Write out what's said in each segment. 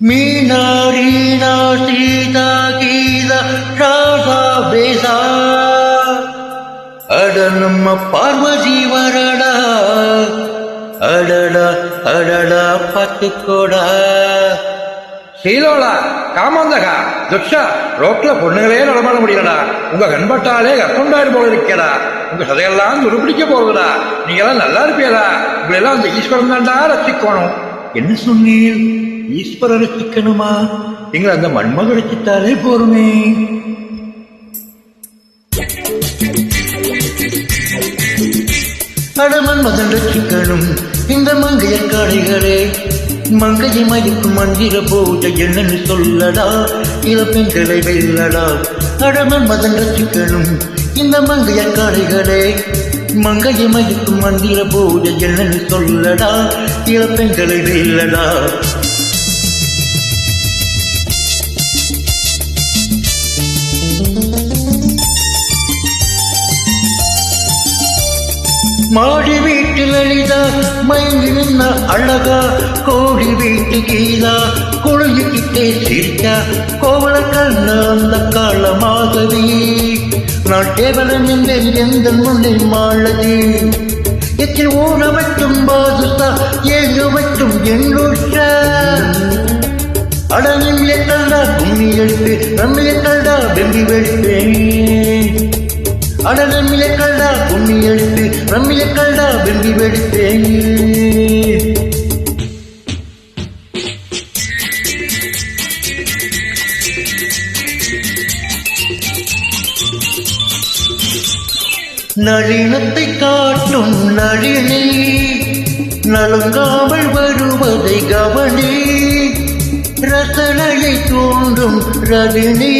மீனா ரீனா சீதா கீதா ராசா பேசா அட நம்ம பார்வதி வரடா அடடா அடடா பத்துக்கோடா சீலோலா காமாந்தகா துக்ஷா ரோட்ல பொண்ணுகளே நடமாட முடியலடா உங்க கண்பட்டாலே கற்கொண்டாடு போல இருக்கடா உங்க சதையெல்லாம் துருப்பிடிக்க போகுதுடா நீங்க எல்லாம் நல்லா இருப்பியடா இப்படி எல்லாம் அந்த ஈஸ்வரன் தான்டா ரசிக்கணும் என்ன சொன்னீர்? ஈஸ்வரரை சிக்கணுமா நீங்கள் அந்த மண்மக ரசித்தாலே போருமே. அடமன் மகன் ரசிக்கணும் இந்த மங்கைய காடைகளே மங்கையை மதிக்கும் மந்திர பூஜை என்னன்னு சொல்லடா இள பெண்களை வெல்லடா. அடமன் மகன் ரசிக்கணும் இந்த மங்கைய காடைகளே மங்கையை மதிக்கும் மந்திர பூஜை என்னன்னு சொல்லடா? இள இல்லடா மாடி வீட்டில் அழிதா மயங்கி நின்ன அழகா? கோடி வீட்டு கீதா குழந்தைக்கிட்டே சிரிக்கா? கோவல கண்ண அந்த காலமாகவே. நான் கேவலம் என்றேன் எந்த முன்னே மாளதி எத்தில் ஊன மட்டும் பாதுசா ஏங்க மட்டும் என்னுற்ற அடனில் கண்டா கும்மி எடுத்து நம்மிலே கண்டா வெம்பி வெடிப்பேன் அடனமிலே இலக்கல்டா கும்மி எடுத்து நம்மிலே கண்டா வெம்பி வெடிப்பேன் நளினத்தை காட்டும் நளினி நலுங்காமல் வருவதை கவனி. ரத்தனையை தூண்டும் ரவினி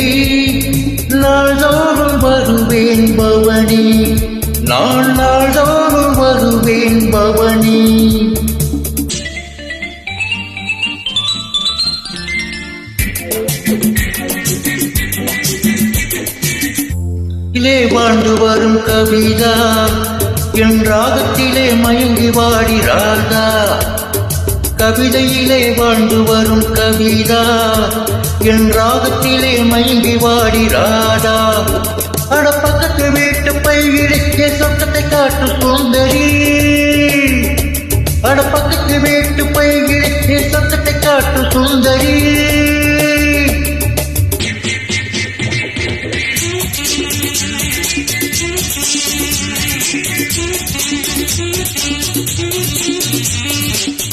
நாள்தோறும் வருவேன் பவனி. நான் நாள்தோறும் வருவேன் பவனி. இலே வாழ்ந்து வரும் கவிதா என் ராகத்திலே மயங்கி வாடி ராதா கவிதையிலே வாழ்ந்து வரும் கவிதா என் ராகத்திலே மயங்கி வாடி ராதா அட பக்கத்து வீட்டு பையிலே என் சொந்தத்தை காட்டு சுந்தரி. அட பக்கத்து வீட்டு பையிலே என் சொந்தத்தை காட்டு சுந்தரி.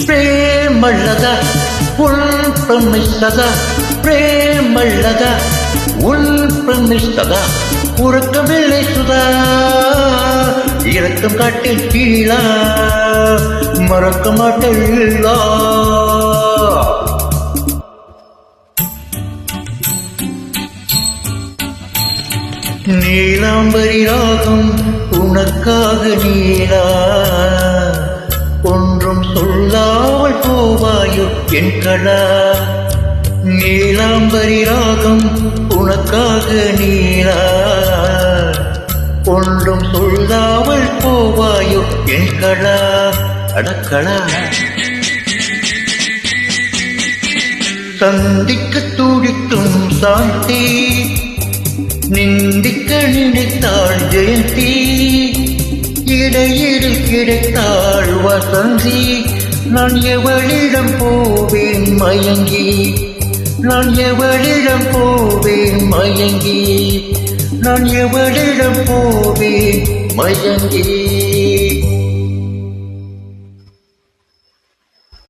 ಪ್ರೇಮಳ್ಳದ ಉಳ್ಪ್ರಮಿಸ್ತದ ಪ್ರೇಮಳ್ಳದ உள்பிரமிஷ்டதா உறக்கமில்லை சுதா இறக்கம் காட்டில் கீழா மறக்க மாட்டேன் நீலாம்பரி ராகம் உனக்காக நீலா. ஒன்றும் சொல்லாமல் போவாயோ என் கடா நீலாம்பரி ராகம் உனக்காக நீலா. ஒன்றும் சொல்லாமல் போவாயோ என் கடா அடக்கடா சந்திக்க துடிக்கும் சாந்தி. நிந்திக்க நினைத்தாள் ஜெயந்தி. இடையில் கிடைத்தாள் வசந்தி. நான் எவளிடம் போவேன் மயங்கி? நான் எவளிடம் போவேன் மயங்கி? நான் எவளிடம் போவேன் மயங்கி?